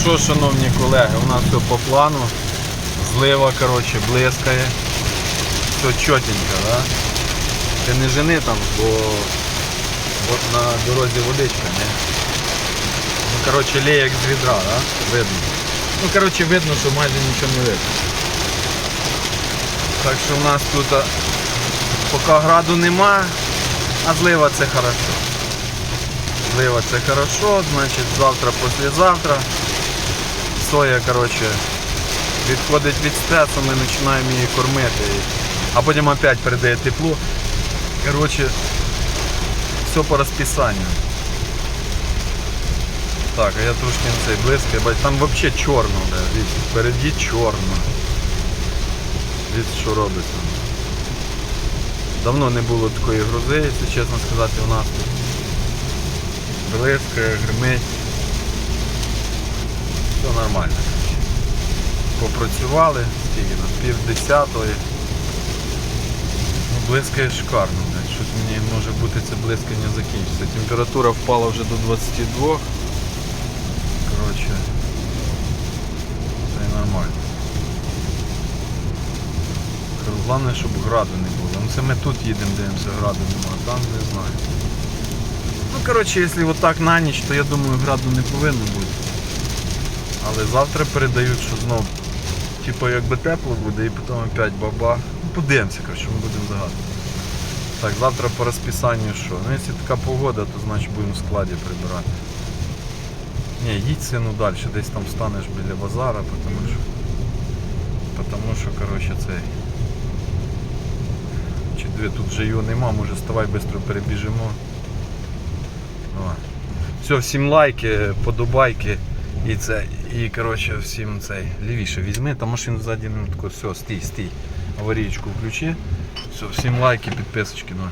що, шановні колеги, у нас все по плану. Злива, коротше, блискає. Все чотенько, да? Ти не жени там, бо от на дорозі водичка, не? Ну, коротше, лє як з відра, да? Видно. Ну, коротше, видно, що майже нічого не видно. Так що в нас тут поки граду нема, а злива це хорошо. Злива це хорошо, значить завтра, післязавтра. Соя, коротше, відходить від стресу, ми починаємо її кормити. А потім опять передає тепло. Коротше, все по розписанню. Так, а я трошки на цей близький, бать там взагалі чорно, дивіться, впереді чорно. Дивіться, що робиться. Давно не було такої грози, якщо чесно сказати, у нас тут. Блискає, гримить. Нормально. Попрацювали, скільки там, пів десятої. Ну, блискає шикарно, блядь. Щось мені може бути це блискання закінчиться. Температура впала вже до 22. Коротше. Це нормально. Головне, щоб граду не було. Ну це ми тут їдемо, дивимося, граду немає, там не знаю. Ну, коротше, якщо отак на ніч, то я думаю, граду не повинно бути. Але завтра передають, що знов, типу, якби тепло буде і потім опять баба. Ну, подивимося, коротше, ми будемо загадувати. Так, завтра по розписанню що? Ну, якщо така погода, то значить будемо в складі прибирати. Ні, їдь сину далі, десь там станеш біля базара, тому що. Потому що, коротше, цей. Чи дві тут вже його нема, може ставай швидко перебіжимо. О. Все, всім лайки, подобайки. І це, і коротше всім цей лівіше візьми, тому що він ззаді не тако, все, стій, стій. Аварійку включи. Все, всім лайки, підписочки. Ну.